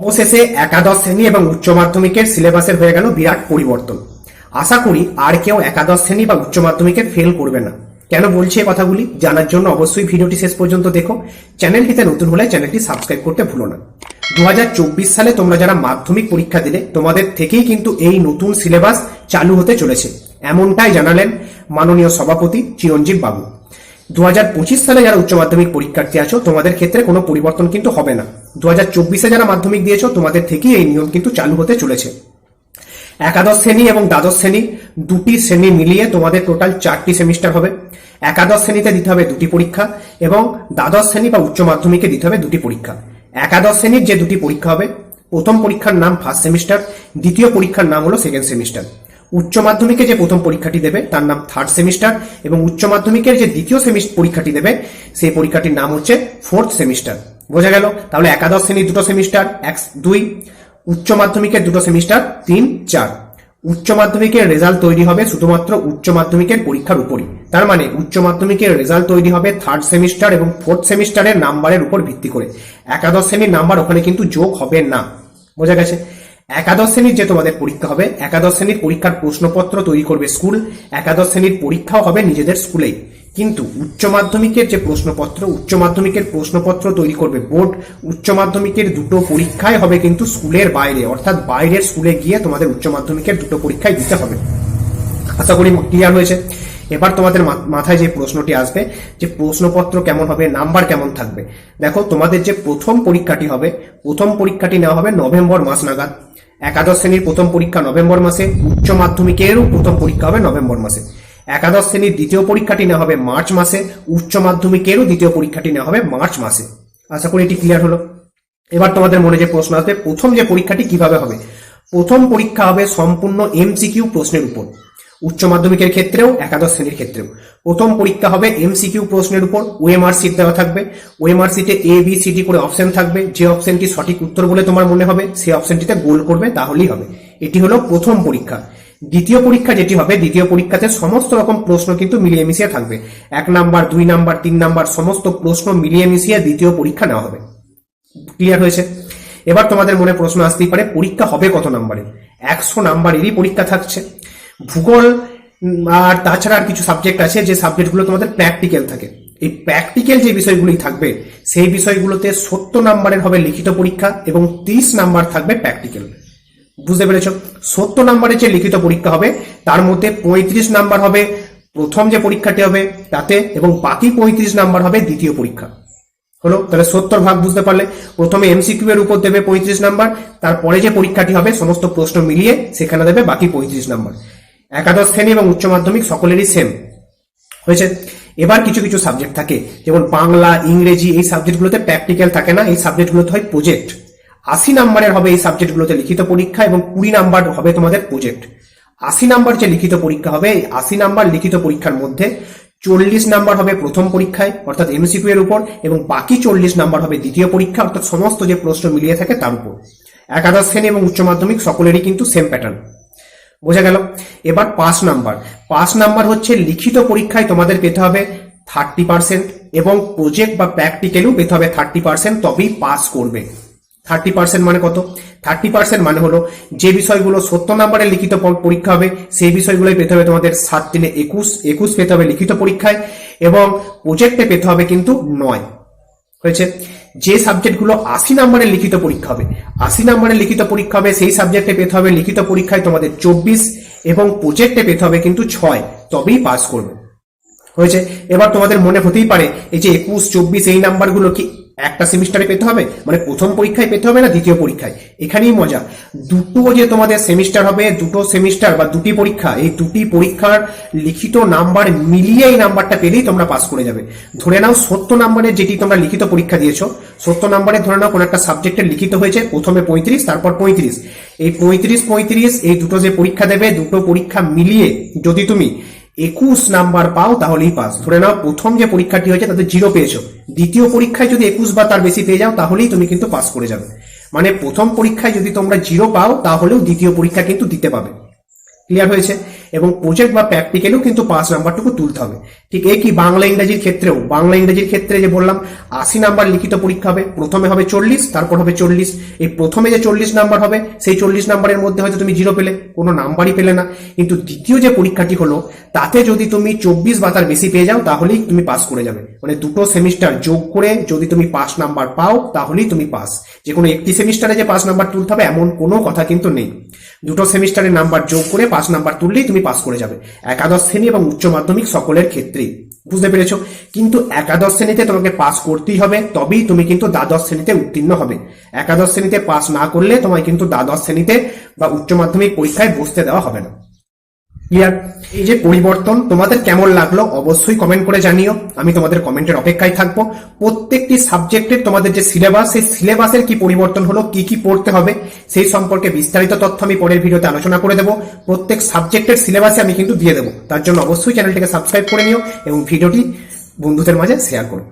অবশেষে একাদশ শ্রেণি এবং উচ্চ মাধ্যমিকের সিলেবাসের হয়ে গেল বিরাট পরিবর্তন। আশা করি আর কেউ একাদশ শ্রেণি বা উচ্চ মাধ্যমিকে ফেল করবে না। কেন বলছি এই কথাগুলি? জানার জন্য অবশ্যই ভিডিওটি শেষ পর্যন্ত দেখো। চ্যানেলটিতে নতুন হলে চ্যানেলটি সাবস্ক্রাইব করতে ভুলো না। দু হাজার চব্বিশ সালে তোমরা যারা মাধ্যমিক পরীক্ষা দিলে, তোমাদের থেকেই কিন্তু এই নতুন সিলেবাস চালু হতে চলেছে। এমনটাই জানালেন মাননীয় সভাপতি চিরঞ্জীব বাবু। দু হাজার পঁচিশ সালে যারা উচ্চ মাধ্যমিক পরীক্ষার্থী আছো, তোমাদের ক্ষেত্রে কোনো পরিবর্তন কিন্তু হবে না। দু হাজার চব্বিশে যারা মাধ্যমিক দিয়েছ, তোমাদের থেকেই এই নিয়ম কিন্তু চালু হতে চলেছে। একাদশ শ্রেণি এবং দ্বাদশ শ্রেণি দুটি শ্রেণি মিলিয়ে তোমাদের টোটাল চারটি সেমিস্টার হবে। একাদশ শ্রেণীতে দিতে হবে দুটি পরীক্ষা এবং দ্বাদশ শ্রেণি বা উচ্চ মাধ্যমিকে দিতে হবে দুটি পরীক্ষা। একাদশ শ্রেণির যে দুটি পরীক্ষা হবে, প্রথম পরীক্ষার নাম ফার্স্ট সেমিস্টার দ্বিতীয় পরীক্ষার নাম হলো সেকেন্ড সেমিস্টার উচ্চ মাধ্যমিকে যে প্রথম পরীক্ষাটি দেবে, তার নাম থার্ড সেমিস্টার এবং উচ্চ মাধ্যমিকের যে দ্বিতীয় সেমিস্টার পরীক্ষাটি দেবে, সেই পরীক্ষাটির নাম হচ্ছে ফোর্থ সেমিস্টার বোঝা গেল? তাহলে একাদশ শ্রেণির দুটো সেমিস্টার এক, দুই। উচ্চ মাধ্যমিকের দুটো সেমিস্টার তিন, চার। উচ্চ মাধ্যমিকের রেজাল্ট তৈরি হবে শুধুমাত্র উচ্চ মাধ্যমিকের পরীক্ষার উপরই। তার মানে উচ্চ মাধ্যমিকের রেজাল্ট তৈরি হবে থার্ড সেমিস্টার এবং ফোর্থ সেমিস্টারের নাম্বারের উপর ভিত্তি করে। একাদশ শ্রেণির নাম্বার ওখানে কিন্তু যোগ হবে না। বোঝা গেছে? একাদশ শ্রেণির যে তোমাদের পরীক্ষা হবে, একাদশ শ্রেণির পরীক্ষার প্রশ্নপত্র তৈরি করবে স্কুল, একাদশ শ্রেণির পরীক্ষাও হবে নিজেদের স্কুলেই। কিন্তু উচ্চ মাধ্যমিকের যে প্রশ্নপত্র, উচ্চ মাধ্যমিকের প্রশ্নপত্র তৈরি করবে বোর্ড, উচ্চ মাধ্যমিকের দুটো পরীক্ষায় হবে কিন্তু স্কুলের বাইরে, অর্থাৎ বাইরের স্কুলে গিয়ে তোমাদের উচ্চ মাধ্যমিকের দুটো পরীক্ষায় দিতে হবে। আশা করি ক্লিয়ার হয়েছে এবার তোমাদের মাথায় যে প্রশ্নটি আসবে, যে প্রশ্নপত্র কেমন হবে, নাম্বার কেমন থাকবে, দেখো তোমাদের যে প্রথম পরীক্ষাটি হবে, প্রথম পরীক্ষাটি নেওয়া হবে নভেম্বর মাস নাগাদ। একাদশ শ্রেণির প্রথম পরীক্ষা নভেম্বর মাসে, উচ্চ মাধ্যমিকেরও প্রথম পরীক্ষা হবে নভেম্বর মাসে। একাদশ শ্রেণির দ্বিতীয় পরীক্ষাটি নেওয়া হবে মার্চ মাসে, উচ্চ মাধ্যমিকেরও দ্বিতীয় পরীক্ষাটি নেওয়া হবে মার্চ মাসে। আশা করি এটি ক্লিয়ার হলো। এবার তোমাদের মনে যে প্রশ্ন আসবে, প্রথম যে পরীক্ষাটি কীভাবে হবে? প্রথম পরীক্ষা হবে সম্পূর্ণ এমসিকিউ প্রশ্নের উপর। উচ্চ মাধ্যমিকের ক্ষেত্রেও, একাদশ শ্রেণির ক্ষেত্রেও। প্রথম পরীক্ষা হবে এমসিকিউ প্রশ্নের উপর ওএমআর সিট দেওয়া থাকবে। ওএমআর সিটে এ বি সি ডি করে অপশন থাকবে। যে অপশনটি সঠিক উত্তর বলে তোমার মনে হবে সেই অপশনটিতে গোল করবে, তাহলেই হবে। এটি হলো প্রথম পরীক্ষা। দ্বিতীয় পরীক্ষা যেটি হবে, দ্বিতীয় পরীক্ষাতে সমস্ত রকম প্রশ্ন কিন্তু মিলিয়ে মিশিয়ে থাকবে। এক নাম্বার, দুই নাম্বার, তিন নাম্বার, সমস্ত প্রশ্ন মিলিয়ে মিশিয়ে দ্বিতীয় পরীক্ষা নেওয়া হবে। ক্লিয়ার হয়েছে? এবার তোমাদের মনে প্রশ্ন আসতেই পারে, পরীক্ষা হবে কত নাম্বারে? একশো নাম্বারেরই পরীক্ষা থাকছে। ভূগোল আর তাছাড়া আর কিছু সাবজেক্ট আছে যে সাবজেক্টগুলো তোমাদের প্র্যাকটিক্যাল থাকে। এই প্র্যাকটিক্যাল যে বিষয়গুলি থাকবে, সেই বিষয়গুলোতে সত্তর নাম্বারের হবে লিখিত পরীক্ষা এবং তিরিশ নাম্বার থাকবে প্র্যাকটিক্যাল বুঝতে পেরেছ? সত্তর নাম্বারের যে লিখিত পরীক্ষা হবে, তার মধ্যে পঁয়ত্রিশ নাম্বার হবে প্রথম যে পরীক্ষাটি হবে তাতে এবং বাকি পঁয়ত্রিশ নাম্বার হবে দ্বিতীয় পরীক্ষা। হলো? তাহলে সত্তর ভাগ বুঝতে পারলে প্রথমে এমসিকিউ এর উপর দেবে পঁয়ত্রিশ নাম্বার, তারপরে যে পরীক্ষাটি হবে, সমস্ত প্রশ্ন মিলিয়ে সেখানে দেবে বাকি পঁয়ত্রিশ নাম্বার। একাদশ শ্রেণি এবং উচ্চ মাধ্যমিক সকলেরই সেম হয়েছে? এবার কিছু কিছু সাবজেক্ট থাকে। যেমন বাংলা, ইংরেজি এই সাবজেক্টগুলোতে প্র্যাকটিক্যাল থাকে না। এই সাবজেক্টগুলোতে হয় প্রজেক্ট আশি নাম্বারের হবে এই সাবজেক্টগুলোতে লিখিত পরীক্ষা এবং কুড়ি নাম্বার হবে তোমাদের প্রজেক্ট আশি নাম্বার যে লিখিত পরীক্ষা হবে, এই আশি নাম্বার লিখিত পরীক্ষার মধ্যে চল্লিশ নাম্বার হবে প্রথম পরীক্ষায়, অর্থাৎ এমসিকিউ এর উপর, এবং বাকি চল্লিশ নাম্বার হবে দ্বিতীয় পরীক্ষা, অর্থাৎ সমস্ত যে প্রশ্ন মিলিয়ে থাকে তার উপর। একাদশ শ্রেণি এবং উচ্চ মাধ্যমিক সকলেরই কিন্তু সেম প্যাটার্ন বোঝা গেল? এবার পাস নাম্বার। পাস নাম্বার হচ্ছে লিখিত পরীক্ষায় তোমাদের পেতে হবে থার্টি পার্সেন্ট এবং প্রজেক্ট বা প্র্যাকটিক্যালেও পেতে হবে থার্টি পার্সেন্ট তবেই পাস করবে। থার্টি পার্সেন্ট মানে কত? থার্টি পার্সেন্ট মানে হলো যে বিষয়গুলো সত্তর নাম্বারে লিখিত পরীক্ষা হবে, সেই বিষয়গুলোই পেতে হবে তোমাদের সাত তিনে একুশ একুশ পেতে হবে লিখিত পরীক্ষায় এবং প্রজেক্টে পেতে হবে কিন্তু নয়। হয়েছে? যে সাবজেক্টগুলো আশি নাম্বারের লিখিত পরীক্ষা হবে, আশি নাম্বারের লিখিত পরীক্ষা হবে, সেই সাবজেক্টে পেতে হবে লিখিত পরীক্ষায় তোমাদের চব্বিশ এবং প্রজেক্টে পেতে হবে কিন্তু ছয়, তবেই পাস করবে। হয়েছে? এবার তোমাদের মনে হতেই পারে, এই যে একুশ, চব্বিশ, এই নাম্বারগুলো কি একটা সেমিস্টারে পেতে হবে? মানে প্রথম পরীক্ষায় পেতে হবে না দ্বিতীয় পরীক্ষায়? এখানেই মজা। দুটো যে তোমাদের সেমিস্টার হবে, দুটো সেমিস্টার বা দুটি পরীক্ষা, এই দুটি পরীক্ষার লিখিত নাম্বার মিলিয়ে এই নাম্বারটা পেলেই তোমরা পাস করে যাবে। ধরে নাও সত্তর নাম্বারের যেটি তোমরা লিখিত পরীক্ষা দিয়েছ, সত্তর নাম্বারে ধরে নাও কোনো একটা সাবজেক্টের লিখিত হয়েছে, প্রথমে পঁয়ত্রিশ, তারপর পঁয়ত্রিশ। এই পঁয়ত্রিশ পঁয়ত্রিশ, এই দুটো যে পরীক্ষা দেবে, দুটো পরীক্ষা মিলিয়ে যদি তুমি একুশ নাম্বার পাও, তাহলেই পাস। ধরে নাও প্রথম যে পরীক্ষাটি হয়েছে, তাতে জিরো পেয়েছ। দ্বিতীয় পরীক্ষায় যদি একুশ বা তার বেশি পেয়ে যাও, তাহলেই তুমি কিন্তু পাস করে যাবে। মানে প্রথম পরীক্ষায় যদি তোমরা জিরো পাও, তাহলেও দ্বিতীয় পরীক্ষা কিন্তু দিতে পাবে। ক্লিয়ার হয়েছে? এবং প্রজেক্ট বা প্র্যাকটিক্যালেও কিন্তু পাঁচ নাম্বারটুকু তুলতে হবে। ঠিক একই বাংলা ইংরেজির ক্ষেত্রেও, বাংলা ইংরেজির ক্ষেত্রে যে বললাম, আশি নাম্বার লিখিত পরীক্ষা হবে, প্রথমে হবে চল্লিশ, তারপর হবে চল্লিশ। এই প্রথমে যে চল্লিশ নাম্বার হবে, সেই চল্লিশ নাম্বারের মধ্যে হয়তো তুমি জিরো পেলে, কোনো নাম্বারই পেলে না। কিন্তু দ্বিতীয় যে পরীক্ষাটি হলো, তাতে যদি তুমি চব্বিশ বা তার বেশি পেয়ে যাও, তাহলেই তুমি পাস করে যাবে। মানে দুটো সেমিস্টার যোগ করে যদি তুমি পাস নাম্বার পাও, তাহলেই তুমি পাস যে কোনো একটি সেমিস্টারে যে পাস নাম্বার তুলতে হবে, এমন কোনো কথা কিন্তু নেই। দুটো সেমিস্টারের নাম্বার যোগ করে পাস নাম্বার তুললেই তুমি পাস করে যাবে। একাদশ শ্রেণি এবং উচ্চ মাধ্যমিক সকলের ক্ষেত্রেই। বুঝতে পেরেছ? কিন্তু একাদশ শ্রেণীতে তোমাকে পাস করতেই হবে, তবেই তুমি কিন্তু দ্বাদশ শ্রেণীতে উত্তীর্ণ হবে। একাদশ শ্রেণীতে পাস না করলে তোমায় কিন্তু দ্বাদশ শ্রেণীতে বা উচ্চ মাধ্যমিক পরীক্ষায় বসতে দেওয়া হবে না। ক্লিয়ার? এই যে পরিবর্তন, তোমাদের কেমন লাগল অবশ্যই কমেন্ট করে জানিও। আমি তোমাদের কমেন্টের অপেক্ষায় থাকব। প্রত্যেকটি সাবজেক্টের তোমাদের যে সিলেবাস সেই সিলেবাসের কি পরিবর্তন হলো, কি কি পড়তে হবে, সেই সম্পর্কে বিস্তারিত তথ্য আমি পরের ভিডিওতে আলোচনা করে দেবো। প্রত্যেক সাবজেক্টের সিলেবাসে আমি কিন্তু দিয়ে দেবো। তার জন্য অবশ্যই চ্যানেলটিকে সাবস্ক্রাইব করে নিও এবং ভিডিওটি বন্ধুদের মাঝে শেয়ার করো।